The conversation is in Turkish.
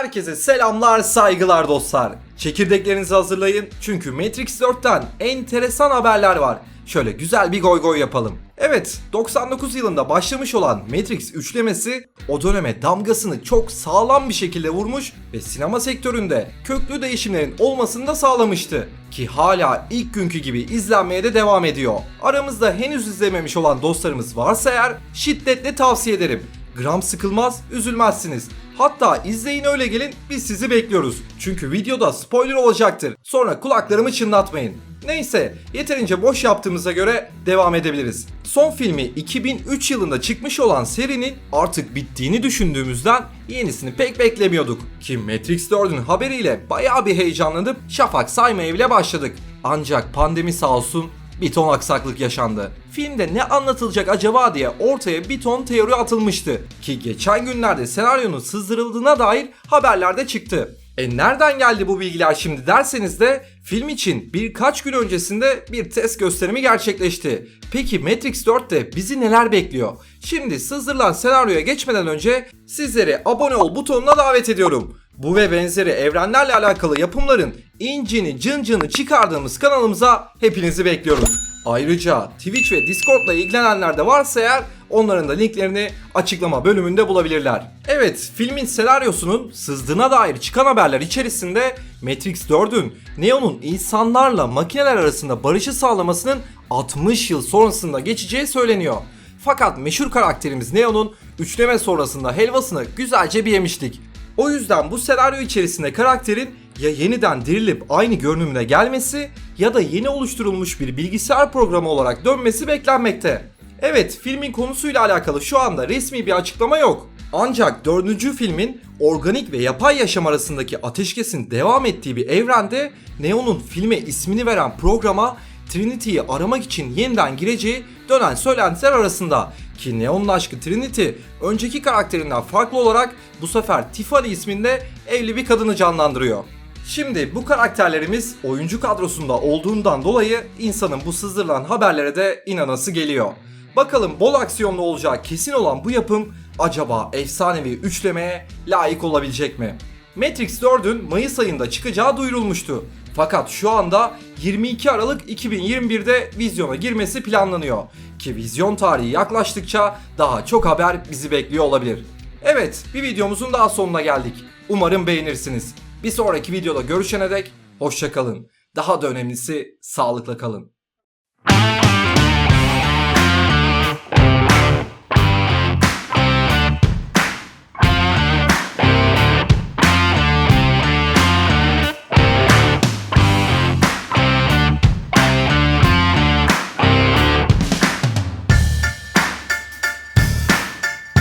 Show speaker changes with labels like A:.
A: Herkese selamlar, saygılar dostlar. Çekirdeklerinizi hazırlayın çünkü Matrix 4'ten enteresan haberler var. Şöyle güzel bir goy goy yapalım. Evet, 99 yılında başlamış olan Matrix üçlemesi o döneme damgasını çok sağlam bir şekilde vurmuş ve sinema sektöründe köklü değişimlerin olmasını da sağlamıştı. Ki hala ilk günkü gibi izlenmeye de devam ediyor. Aramızda henüz izlememiş olan dostlarımız varsa eğer şiddetle tavsiye ederim. Gram sıkılmaz, üzülmezsiniz. Hatta izleyin öyle gelin biz sizi bekliyoruz. Çünkü videoda spoiler olacaktır. Sonra kulaklarımı çınlatmayın. Neyse yeterince boş yaptığımıza göre devam edebiliriz. Son filmi 2003 yılında çıkmış olan serinin artık bittiğini düşündüğümüzden yenisini pek beklemiyorduk. Ki Matrix 4'ün haberiyle bayağı bir heyecanlanıp şafak saymaya bile başladık. Ancak pandemi sağ olsun bir ton aksaklık yaşandı. Filmde ne anlatılacak acaba diye ortaya bir ton teori atılmıştı. Ki geçen günlerde senaryonun sızdırıldığına dair haberler de çıktı. E nereden geldi bu bilgiler şimdi derseniz de film için birkaç gün öncesinde bir test gösterimi gerçekleşti. Peki Matrix 4'te bizi neler bekliyor? Şimdi sızdırılan senaryoya geçmeden önce sizleri abone ol butonuna davet ediyorum. Bu ve benzeri evrenlerle alakalı yapımların incini cıncını çıkardığımız kanalımıza hepinizi bekliyoruz. Ayrıca Twitch ve Discord'la ilgilenenler de varsa eğer onların da linklerini açıklama bölümünde bulabilirler. Evet, filmin senaryosunun sızdığına dair çıkan haberler içerisinde Matrix 4'ün Neo'nun insanlarla makineler arasında barışı sağlamasının 60 yıl sonrasında geçeceği söyleniyor. Fakat meşhur karakterimiz Neo'nun üçleme sonrasında helvasını güzelce bir yemiştik. O yüzden bu senaryo içerisinde karakterin ya yeniden dirilip aynı görünümüne gelmesi ya da yeni oluşturulmuş bir bilgisayar programı olarak dönmesi beklenmekte. Evet filmin konusuyla alakalı şu anda resmi bir açıklama yok. Ancak dördüncü filmin organik ve yapay yaşam arasındaki ateşkesin devam ettiği bir evrende Neo'nun filme ismini veren programa Trinity'yi aramak için yeniden gireceği dönen söylentiler arasında. Ki Neo'nun aşkı Trinity önceki karakterinden farklı olarak bu sefer Tiffany isminde evli bir kadını canlandırıyor. Şimdi bu karakterlerimiz oyuncu kadrosunda olduğundan dolayı insanın bu sızdırılan haberlere de inanası geliyor. Bakalım bol aksiyonlu olacağı kesin olan bu yapım acaba efsanevi üçlemeye layık olabilecek mi? Matrix 4'ün Mayıs ayında çıkacağı duyurulmuştu. Fakat şu anda 22 Aralık 2021'de vizyona girmesi planlanıyor. Ki vizyon tarihi yaklaştıkça daha çok haber bizi bekliyor olabilir. Evet, bir videomuzun daha sonuna geldik. Umarım beğenirsiniz. Bir sonraki videoda görüşene dek hoşçakalın. Daha da önemlisi sağlıkla kalın.